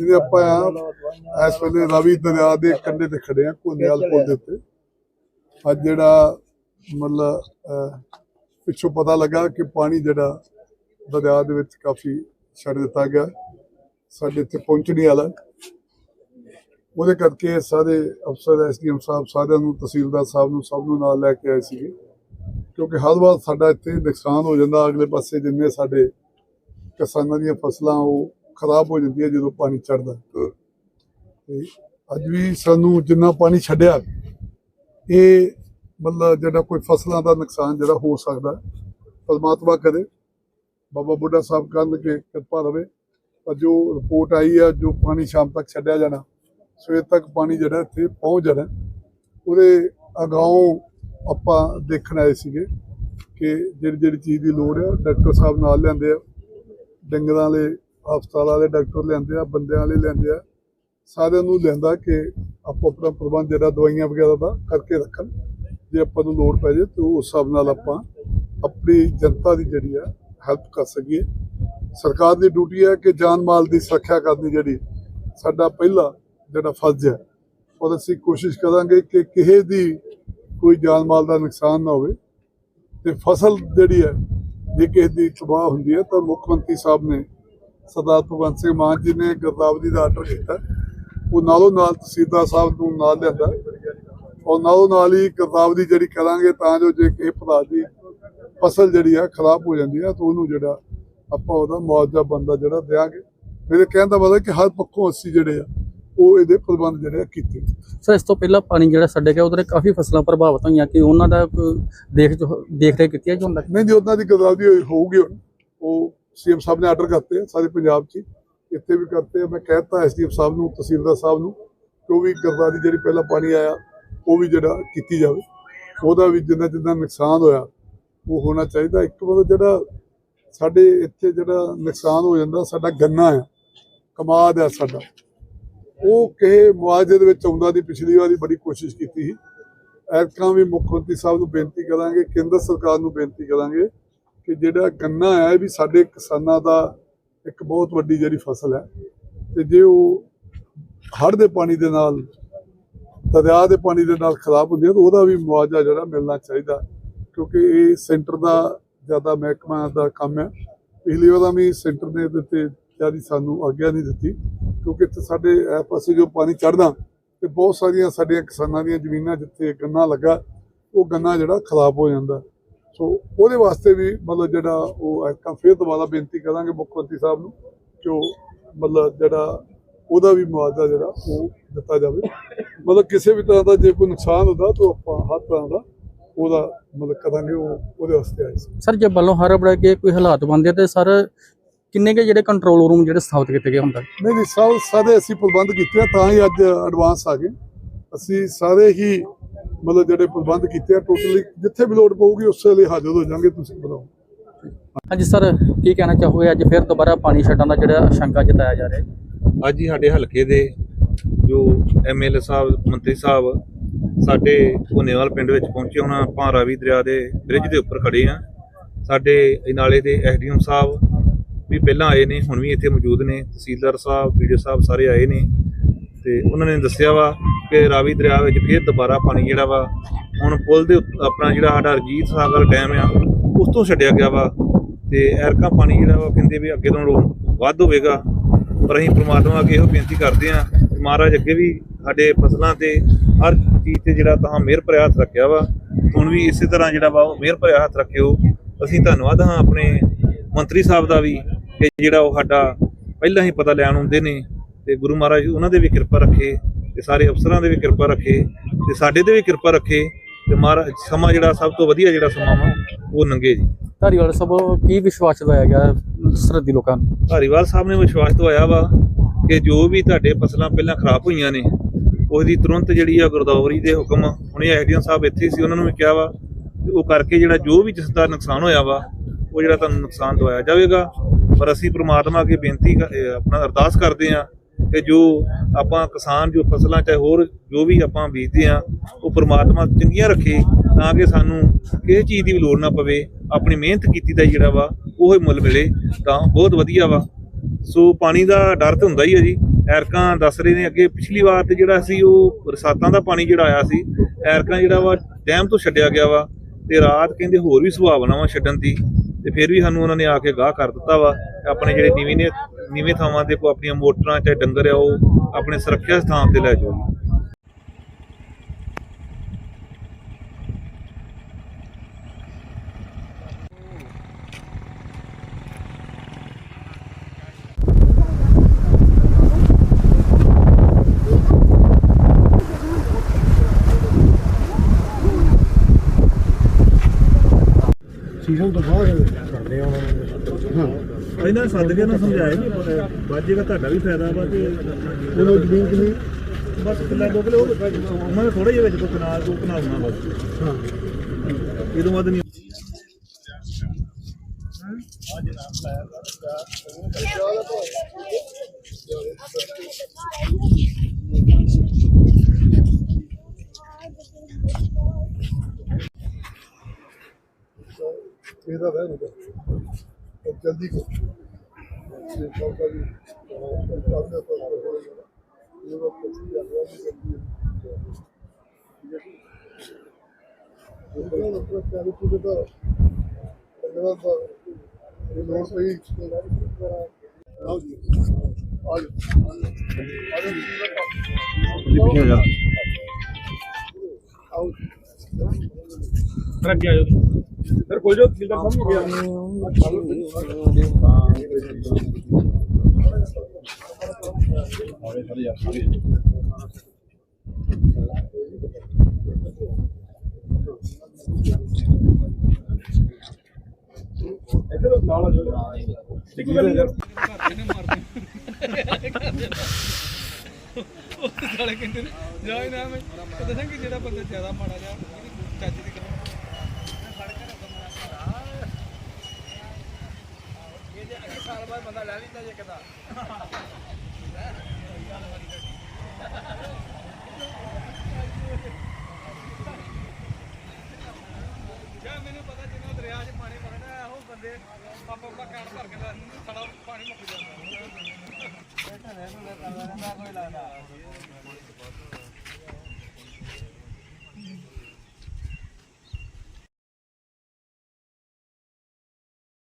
ਜਿਹਦੇ ਆਪਾਂ ਇਸ ਵੇਲੇ ਰਾਵੀ ਦਰਿਆ ਦੇ ਕੰਢੇ ਤੇ ਖੜੇ ਆ ਕੋਨੇਵਾਲ ਪੁਲ ਦੇ ਉੱਤੇ। ਅੱਜ ਜਿਹੜਾ, ਮਤਲਬ ਪਿੱਛੋਂ ਪਤਾ ਲੱਗਾ ਕਿ ਪਾਣੀ ਜਿਹੜਾ ਦਰਿਆ ਦੇ ਵਿੱਚ ਕਾਫੀ ਛੱਡ ਦਿੱਤਾ ਗਿਆ। ਸਾਡੇ ਇੱਥੇ ਪਹੁੰਚਣੇ ਵਾਲਾ। ਉਹਦੇ ਕਰਕੇ ਸਾਰੇ ਅਫਸਰ, ਐਸਡੀਐਮ ਸਾਹਿਬ ਸਾਰਿਆਂ ਨੂੰ, ਤਹਿਸੀਲਦਾਰ ਸਾਹਿਬ ਨੂੰ ਸਭ ਨੂੰ ਨਾਲ ਲੈ ਕੇ ਆਏ ਸੀਗੇ। ਕਿਉਂਕਿ ਹਰ ਵਾਰ ਸਾਡਾ ਇੱਥੇ ਨੁਕਸਾਨ ਹੋ ਜਾਂਦਾ। ਅਗਲੇ ਪਾਸੇ ਜਿੰਨੇ ਸਾਡੇ ਕਿਸਾਨਾਂ ਦੀਆਂ ਫਸਲਾਂ, ਉਹ ਖਰਾਬ ਹੋ ਜਾਂਦੀਆਂ ਜਦੋਂ ਪਾਣੀ ਚੜਦਾ ਤੇ ਅੱਜ ਵੀ ਸਾਨੂੰ ਜਿੰਨਾ ਪਾਣੀ ਛੱਡਿਆ ਇਹ ਮਤਲਬ ਜਿਹੜਾ ਕੋਈ ਫਸਲਾਂ ਦਾ ਨੁਕਸਾਨ ਜਿਹੜਾ ਹੋ ਸਕਦਾ ਪਰਮਾਤਮਾ ਕਰੇ। ਬਾਬਾ ਬੁੱਢਾ ਸਾਹਿਬ ਕਰਨ ਕਿ ਕਿਰਪਾ ਰਵੇ। ਪਰ ਜੋ ਰਿਪੋਰਟ ਆਈ ਆ ਜੋ ਪਾਣੀ ਸ਼ਾਮ ਤੱਕ ਛੱਡਿਆ ਜਾਣਾ ਸਵੇਰ ਤੱਕ ਪਾਣੀ ਜਿਹੜਾ ਇੱਥੇ ਪਹੁੰਚ ਜਾਣਾ ਉਹਦੇ ਅਗਾਉਂ ਆਪਾਂ ਦੇਖਣ ਆਏ ਸੀਗੇ ਕਿ ਜਿਹੜੀ ਜਿਹੜੀ ਚੀਜ਼ ਦੀ ਲੋੜ ਆ ਡਾਕਟਰ ਸਾਹਿਬ ਨਾਲ ਲਿਆਂਦੇ ਆ ਡੰਗਰਾਂ ਵਾਲੇ ਹਸਪਤਾਲ ਵਾਲੇ ਡਾਕਟਰ ਲਿਆਂਦੇ ਆ, ਬੰਦਿਆਂ ਵਾਲੇ ਲਿਆਂਦੇ ਆ। ਸਾਰਿਆਂ ਨੂੰ ਲਿਆਂਦਾ ਕਿ ਆਪੋ ਆਪਣਾ ਪ੍ਰਬੰਧ ਜਿਹੜਾ ਦਵਾਈਆਂ ਵਗੈਰਾ ਦਾ ਕਰਕੇ ਰੱਖਣ। ਜੇ ਆਪਾਂ ਨੂੰ ਲੋੜ ਪੈ ਜੇ ਤਾਂ ਉਸ ਹਿਸਾਬ ਨਾਲ ਆਪਾਂ ਆਪਣੀ ਜਨਤਾ ਦੀ ਜਿਹੜੀ ਆ ਹੈਲਪ ਕਰ ਸਕੀਏ। ਸਰਕਾਰ ਦੀ ਡਿਊਟੀ ਹੈ ਕਿ ਜਾਨ ਮਾਲ ਦੀ ਸੁਰੱਖਿਆ ਕਰਨੀ ਜਿਹੜੀ ਸਾਡਾ ਪਹਿਲਾ ਜਿਹੜਾ ਫਰਜ਼ ਹੈ। ਔਰ ਅਸੀਂ ਕੋਸ਼ਿਸ਼ ਕਰਾਂਗੇ ਕਿ ਕਿਸੇ ਦੀ ਕੋਈ ਜਾਨ ਮਾਲ ਦਾ ਨੁਕਸਾਨ ਨਾ ਹੋਵੇ। ਤੇ ਫਸਲ ਜਿਹੜੀ ਹੈ, ਜੇ ਕਿਸੇ ਦੀ ਤਬਾਹ ਹੁੰਦੀ ਹੈ ਤਾਂ ਮੁੱਖ ਮੰਤਰੀ ਸਾਹਿਬ ਨੇ ਸਰਦਾਰ ਭਗਵੰਤ ਸਿੰਘ ਮਾਨ ਜੀ ਨੇ ਗਿਰਦਾਵਰੀ ਦਾ ਆਰਡਰ ਕੀਤਾ। ਉਹ ਨਾਲੋਂ ਨਾਲ ਤਹਿਸੀਲਦਾਰ ਸਾਹਿਬ ਨੂੰ ਨਾਲ ਲਿਆਂਦਾ। ਔਰ ਨਾਲੋਂ ਨਾਲ ਹੀ ਗਿਰਦਾਵਰੀ ਜਿਹੜੀ ਕਰਾਂਗੇ ਤਾਂ ਜੋ ਜੇ ਕਿਸੇ ਭਰਾ ਦੀ ਫਸਲ ਜਿਹੜੀ ਆ ਖਰਾਬ ਹੋ ਜਾਂਦੀ ਆ ਤਾਂ ਉਹਨੂੰ ਜਿਹੜਾ ਆਪਾਂ ਉਹਦਾ ਮੁਆਵਜ਼ਾ ਬੰਦਾ ਜਿਹੜਾ ਦਿਆਂਗੇ। ਮੇਰੇ ਕਹਿਣ ਦਾ ਮਤਲਬ ਕਿ ਹਰ ਪੱਖੋਂ ਅਸੀਂ ਜਿਹੜੇ ਆ ਉਹ ਇਹਦੇ ਪ੍ਰਬੰਧ ਜਿਹੜੇ ਕੀਤੇ। ਸਰ ਇਸ ਤੋਂ ਪਹਿਲਾਂ ਪਾਣੀ ਜਿਹੜਾ ਛੱਡਿਆ ਗਿਆ ਉਹਦੇ ਕਾਫੀ ਫਸਲਾਂ ਪ੍ਰਭਾਵਿਤ ਹੋਈਆਂ। ਕਿ ਉਹਨਾਂ ਦਾ ਦੇਖ ਦੇਖ ਰੇਖ ਕੀਤੀ ਹੈ ਜੋ ਨਹੀਂ ਜੀ ਉਹਨਾਂ ਦੀ ਗਦਾਵਰੀ ਹੋਊਗੀ ਹੁਣ। ਉਹ ਸੀਐਮ ਸਾਹਿਬ ਨੇ ਆਰਡਰ ਕਰਤੇ ਸਾਰੇ ਪੰਜਾਬ 'ਚ ਹੀ। ਇੱਥੇ ਵੀ ਕਰਤੇ ਆ। ਮੈਂ ਕਹਿਤਾ ਐਸਡੀਐਮ ਸਾਹਿਬ ਨੂੰ, ਤਹਿਸੀਲਦਾਰ ਸਾਹਿਬ ਨੂੰ ਕਿ ਉਹ ਵੀ ਗਰਦਾਰੀ ਜਿਹੜੀ ਪਹਿਲਾਂ ਪਾਣੀ ਆਇਆ, ਉਹ ਵੀ ਜਿਹੜਾ ਕੀਤੀ ਜਾਵੇ। ਉਹਦਾ ਵੀ ਜਿੰਨਾ ਜਿੰਨਾ ਨੁਕਸਾਨ ਹੋਇਆ, ਉਹ ਹੋਣਾ ਚਾਹੀਦਾ। ਇੱਕ ਵਾਰ ਜਿਹੜਾ ਸਾਡੇ ਇੱਥੇ ਜਿਹੜਾ ਨੁਕਸਾਨ ਹੋ ਜਾਂਦਾ, ਸਾਡਾ ਗੰਨਾ ਆ, ਕਮਾਦ ਆ ਸਾਡਾ। ਉਹ ਕਿਸੇ ਮੁਆਵਜ਼ੇ ਦੇ ਵਿੱਚ ਆਉਂਦਾ ਦੀ ਪਿਛਲੀ ਵਾਰੀ ਬੜੀ ਕੋਸ਼ਿਸ਼ ਕੀਤੀ ਸੀ। ਐਤਕਾਂ ਵੀ ਮੁੱਖ ਮੰਤਰੀ ਸਾਹਿਬ ਨੂੰ ਬੇਨਤੀ ਕਰਾਂਗੇ, ਕੇਂਦਰ ਸਰਕਾਰ ਨੂੰ ਬੇਨਤੀ ਕਰਾਂਗੇ ਕਿ ਜਿਹੜਾ ਗੰਨਾ ਹੈ ਇਹ ਵੀ ਸਾਡੇ ਕਿਸਾਨਾਂ ਦਾ ਇੱਕ ਬਹੁਤ ਵੱਡੀ ਜਿਹੜੀ ਫਸਲ ਹੈ। ਤੇ ਜੇ ਉਹ ਹੜ੍ਹ ਦੇ ਪਾਣੀ ਦੇ ਨਾਲ, ਦਰਿਆ ਦੇ ਪਾਣੀ ਦੇ ਨਾਲ ਖਰਾਬ ਹੁੰਦੀ ਹੈ ਤਾਂ ਉਹਦਾ ਵੀ ਮੁਆਵਜ਼ਾ ਜਿਹੜਾ ਮਿਲਣਾ ਚਾਹੀਦਾ ਕਿਉਂਕਿ ਇਹ ਸੈਂਟਰ ਦਾ ਜ਼ਿਆਦਾ ਮਹਿਕਮਾ ਦਾ ਕੰਮ ਹੈ। ਪਿਛਲੀ ਵਾਰ ਵੀ ਸੈਂਟਰ ਨੇ ਇਹਦੇ ਤੇ ਜ਼ਿਆਦਾ ਸਾਨੂੰ ਆਗਿਆ ਨਹੀਂ ਦਿੱਤੀ ਕਿਉਂਕਿ ਇੱਥੇ ਸਾਡੇ ਇਹ ਪਾਸੇ ਜੋ ਪਾਣੀ ਚੜਦਾ ਤੇ ਬਹੁਤ ਸਾਰੀਆਂ ਸਾਡੀਆਂ ਕਿਸਾਨਾਂ ਦੀਆਂ ਜ਼ਮੀਨਾਂ ਜਿੱਥੇ ਗੰਨਾ ਲੱਗਾ, ਉਹ ਗੰਨਾ ਜਿਹੜਾ ਖਰਾਬ ਹੋ ਜਾਂਦਾ। ਸੋ ਉਹਦੇ ਵਾਸਤੇ ਵੀ ਮਤਲਬ ਜਿਹੜਾ ਉਹ ਐਕਾਂ ਫਿਰ ਦੁਬਾਰਾ ਬੇਨਤੀ ਕਰਾਂਗੇ ਮੁੱਖ ਮੰਤਰੀ ਸਾਹਿਬ ਨੂੰ ਕਿ ਉਹ ਮਤਲਬ ਜਿਹੜਾ ਉਹਦਾ ਵੀ ਮੁਆਵਜ਼ਾ ਜਿਹੜਾ ਉਹ ਦਿੱਤਾ ਜਾਵੇ। ਮਤਲਬ ਕਿਸੇ ਵੀ ਤਰ੍ਹਾਂ ਦਾ ਜੇ ਕੋਈ ਨੁਕਸਾਨ ਹੁੰਦਾ ਤਾਂ ਆਪਾਂ ਹਰ ਤਰ੍ਹਾਂ ਦਾ ਉਹਦਾ ਮਤਲਬ ਕਰਾਂਗੇ ਉਹ ਉਹਦੇ ਵਾਸਤੇ ਆਏ ਸਰ ਜੇ ਵੱਲੋਂ ਹਰ ਬੜਾ ਕੇ ਕੋਈ ਹਾਲਾਤ ਬਣਦੇ ਤੇ ਸਰ ਕਿੰਨੇ ਕੇ ਜਿਹੜੇ ਕੰਟਰੋਲ ਰੂਮ ਜਿਹੜੇ ਸਥਾਪਿਤ ਕੀਤੇ ਗਏ ਹੁੰਦਾ ਨਹੀਂ ਨਹੀਂ ਸਾਰੇ ਅਸੀਂ ਪ੍ਰਬੰਧ ਕੀਤੇ ਆ ਤਾਂ ਹੀ ਅੱਜ ਐਡਵਾਂਸ ਆ ਗਏ। ਅਸੀਂ ਸਾਰੇ ਹੀ ਮਤਲਬ ਜਿਹੜੇ ਪ੍ਰਬੰਧ ਕੀਤੇ ਆ ਟੋਟਲੀ ਜਿੱਥੇ ਵੀ ਲੋੜ ਪਊਗੀ ਉਸੇ ਲਈ ਹਾਜ਼ਰ ਹੋ ਜਾਾਂਗੇ ਤੁਸੀਂ ਬਣਾਓ। ਹਾਂਜੀ ਸਰ ਕੀ ਕਹਿਣਾ ਚਾਹੋਗੇ? ਅੱਜ ਫਿਰ ਦੁਬਾਰਾ ਪਾਣੀ ਛੱਡਣ ਦਾ ਜਿਹੜਾ ਆਸ਼ੰਕਾ ਜਤਾਇਆ ਜਾ ਰਿਹਾ ਹੈ। ਅੱਜ ਹੀ ਸਾਡੇ ਹਲਕੇ ਦੇ ਜੋ ਐਮਐਲਏ ਸਾਹਿਬ ਮੰਤਰੀ ਸਾਹਿਬ ਸਾਡੇ ਪੁਨੇਵਾਲ ਪਿੰਡ ਵਿੱਚ ਪਹੁੰਚੇ ਹੁਣ ਆਪਾਂ ਰਾਵੀ ਦਰਿਆ ਦੇ ਬ੍ਰਿਜ ਦੇ ਉੱਪਰ ਖੜੇ ਆ। ਸਾਡੇ ਇਨਾਲੇ ਦੇ ਐਸਡੀਐਮ ਸਾਹਿਬ ਵੀ ਪਹਿਲਾਂ ਆਏ ਨੇ ਹੁਣ ਵੀ ਇੱਥੇ ਮੌਜੂਦ ਨੇ। ਤਹਿਸੀਲਦਾਰ ਸਾਹਿਬ ਵੀਡੀਓ ਸਾਹਿਬ ਸਾਰੇ ਆਏ ਨੇ ਤੇ ਉਹਨਾਂ ਨੇ ਦੱਸਿਆ ਵਾ ਕਿ ਰਾਵੀ ਦਰਿਆ ਵਿੱਚ ਫਿਰ ਦੁਬਾਰਾ ਪਾਣੀ ਜਿਹੜਾ ਵਾ, ਹੁਣ ਪੁਲ ਦੇ ਉੱਤ- ਆਪਣਾ ਜਿਹੜਾ ਸਾਡਾ ਰਜੀਤ ਸਾਗਰ ਡੈਮ ਆ, ਉਸ ਤੋਂ ਛੱਡਿਆ ਗਿਆ ਵਾ ਤੇ ਐਰਕਾ ਪਾਣੀ ਜਿਹੜਾ ਵਾ ਕਹਿੰਦੇ ਵੀ ਅੱਗੇ ਤੋਂ ਵੱਧ ਹੋਵੇਗਾ। ਪਰ ਅਸੀਂ ਪ੍ਰਮਾਤਮਾ ਅੱਗੇ ਇਹੋ ਬੇਨਤੀ ਕਰਦੇ ਹਾਂ ਮਹਾਰਾਜ ਅੱਗੇ ਵੀ ਸਾਡੇ ਫਸਲਾਂ ਤੇ ਹਰ ਚੀਜ਼ ਤੇ ਜਿਹੜਾ ਤਾਂ ਮਿਹਰ ਭਰਿਆ ਹੱਥ ਰੱਖਿਆ ਵਾ, ਹੁਣ ਵੀ ਇਸੇ ਤਰ੍ਹਾਂ ਜਿਹੜਾ ਵਾ ਉਹ ਮਿਹਰ ਭਰਿਆ ਹੱਥ ਰੱਖਿਓ। ਅਸੀਂ ਧੰਨਵਾਦ ਹਾਂ ਆਪਣੇ ਮੰਤਰੀ ਸਾਹਿਬ ਦਾ ਵੀ ਕਿ ਜਿਹੜਾ ਉਹ ਸਾਡਾ ਪਹਿਲਾਂ ਹੀ ਪਤਾ ਲੈਣ ਆਉਂਦੇ ਨੇ ਤੇ ਗੁਰੂ ਮਹਾਰਾਜ ਉਹਨਾਂ ਦੇ ਵੀ ਕਿਰਪਾ ਰੱਖੇ। ਤੇ ਸਾਰੇ ਅਫਸਰਾਂ ਦੇ ਵੀ ਕਿਰਪਾ ਰੱਖੇ ਤੇ ਸਾਡੇ ਤੇ ਵੀ ਕਿਰਪਾ ਰੱਖੇ ਤੇ ਮਹਾਰਾਜ ਸਮਾਂ ਜਿਹੜਾ ਸਭ ਤੋਂ ਵਧੀਆ ਜਿਹੜਾ ਸਮਾਂ ਵਾ ਉਹ ਲੰਘੇ ਜੀ। ਧਾਰੀਵਾਲ ਸਾਹਿਬ ਕੀ ਵਿਸ਼ਵਾਸ ਦਵਾਇਆ ਗਿਆ ਸਰਦੀ ਲੋਕਾਂ ਨੂੰ? ਧਾਰੀਵਾਲ ਸਾਹਿਬ ਨੇ ਵਿਸ਼ਵਾਸ ਦਵਾਇਆ ਵਾ ਕਿ ਜੋ ਵੀ ਤੁਹਾਡੇ ਫਸਲਾਂ ਪਹਿਲਾਂ ਖਰਾਬ ਹੋਈਆਂ ਨੇ ਉਹਦੀ ਤੁਰੰਤ ਜਿਹੜੀ ਆ ਗੁਰਦੌਰੀ ਦੇ ਹੁਕਮ ਹੁਣੇ ਐਡੀਆਂ ਸਾਹਿਬ ਇੱਥੇ ਸੀ ਉਹਨਾਂ ਨੂੰ ਵੀ ਕਿਹਾ ਵਾ ਉਹ ਕਰਕੇ ਜਿਹੜਾ ਜੋ ਵੀ ਜਿਸ ਦਾ ਨੁਕਸਾਨ ਹੋਇਆ ਵਾ ਉਹ ਜਿਹੜਾ ਤੁਹਾਨੂੰ ਨੁਕਸਾਨ ਦਵਾਇਆ ਜਾਵੇਗਾ। ਪਰ ਅਸੀਂ ਪ੍ਰਮਾਤਮਾ ਅੱਗੇ ਬੇਨਤੀ ਆਪਣਾ ਅਰਦਾਸ ਕਰਦੇ ਹਾਂ ਕਿ ਜੋ ਆਪਾਂ ਕਿਸਾਨ, ਜੋ ਫਸਲਾਂ ਚਾਹੇ ਹੋਰ ਜੋ ਵੀ ਆਪਾਂ ਬੀਜਦੇ ਆ ਉਹ ਪ੍ਰਮਾਤਮਾ ਚੰਗੀਆਂ ਰੱਖੇ ਤਾਂ ਕਿ ਸਾਨੂੰ ਕਿਸੇ ਚੀਜ਼ ਦੀ ਵੀ ਲੋੜ ਨਾ ਪਵੇ। ਆਪਣੀ ਮਿਹਨਤ ਕੀਤੀ ਦਾ ਜਿਹੜਾ ਵਾ, ਉਹ ਹੀ ਮੁੱਲ ਮਿਲੇ ਤਾਂ ਬਹੁਤ ਵਧੀਆ ਵਾ। ਸੋ ਪਾਣੀ ਦਾ ਡਰ ਤਾਂ ਹੁੰਦਾ ਹੀ ਹੈ ਜੀ। ਐਰਕਾਂ ਦੱਸ ਰਹੇ ਨੇ ਅੱਗੇ ਪਿਛਲੀ ਵਾਰ ਤੇ ਜਿਹੜਾ ਸੀ, ਉਹ ਬਰਸਾਤਾਂ ਦਾ ਪਾਣੀ ਜਿਹੜਾ ਆਇਆ ਸੀ, ਐਰਕਾਂ ਜਿਹੜਾ ਵਾ ਡੈਮ ਤੋਂ ਛੱਡਿਆ ਗਿਆ ਵਾ ਤੇ ਰਾਤ ਕਹਿੰਦੇ ਹੋਰ ਵੀ ਸੁਭਾਵਨਾ ਵਾ ਛੱਡਣ ਦੀ ਤੇ ਫਿਰ ਵੀ ਸਾਨੂੰ ਉਹਨਾਂ ਨੇ ਆ ਕੇ ਗਾਹ ਕਰ ਦਿੱਤਾ ਵਾ। ਆਪਣੇ ਜਿਹੜੇ ਨੀਵੇਂ ਨੇ ਨੀਵੇਂ ਥਾਵਾਂ ਤੇ ਕੋ ਆਪਣੀਆਂ ਮੋਟਰਾਂ ਚਾਹੇ ਡੰਗਰ ਆ ਉਹ ਆਪਣੇ ਸੁਰੱਖਿਆ ਸਥਾਨ ਤੇ ਲੈ ਜਾਓ। ਸੀਜ਼ਨ ਤੋਂ ਬਾਅਦ ਕਰਦੇ ਆ ਉਹਨਾਂ ਨੂੰ ਇਹਨਾਂ ਸੱਦ ਕੇ ਨਾ ਸਮਝਾਇਆ ਪਰ ਬਾਜੇਗਾ ਤੁਹਾਡਾ ਵੀ ਫਾਇਦਾ ਵਾ ਤੇ ਜਦੋਂ ਜ਼ਮੀਨ ਕਿੰਨੀ? ਬਸ ਕਿੱਲਾ ਦੋ ਕਿਲੋ ਉਹਨਾਂ ਨੇ ਥੋੜਾ ਜਿਹਾ ਵਿੱਚ ਕੋਈ ਕਨਾਲ ਕੋ ਕਨਾਉਣਾ ਬਸ। ਹਾਂ। ਇਹਦੋਂ ਵੱਧ ਨਹੀਂ। ਇਹਦਾ ਰਹਿ ਨਹੀਂ ਜਲਦੀ ਕੋ ਇਹ ਸੌਦਾ ਵੀ ਕਾਫੀ ਤੋਂ ਹੋਏਗਾ ਇਹ ਵਕਤ ਕੁਝ ਜਾਨਵਰ ਦੀ ਕਰਦੀ ਹੈ ਉਹ ਤਾਂ ਆਪਣਾ ਚਾਲੂ ਪੂਰੇ ਦਾ ਅਗਲਾ ਤਾਂ ਇਹ ਲੋੜ ਪਈ ਆਓ ਜੀ। ਆਓ ਆਓ ਆਓ ਫਿਰ ਅੱਗੇ ਆਜੋ ਫਿਰ ਕੋਲ ਜੋ ਫਿਲਟਰ ਸਾਹਮਣੇ ਗਿਆ ਸਾਲੇ ਕਹਿੰਦੇ ਨੇ, ਜਾ ਨਾ ਮੈਂ ਦੱਸਾਂਗੇ ਜਿਹੜਾ ਬੰਦਾ ਜ਼ਿਆਦਾ ਮਾੜਾ ਜਾ ਚੱਜ ਦੀ ਬੰਦਾ ਲੈ ਵੀ ਮੈਨੂੰ ਪਤਾ ਜਿੰਨਾ ਦਰਿਆ 'ਚ ਪਾਣੀ ਵਗਦਾ ਉਹ ਬੰਦੇ ਪਾਪਾ ਪਾਪਾ ਕਾਣ ਭਰ ਕੇ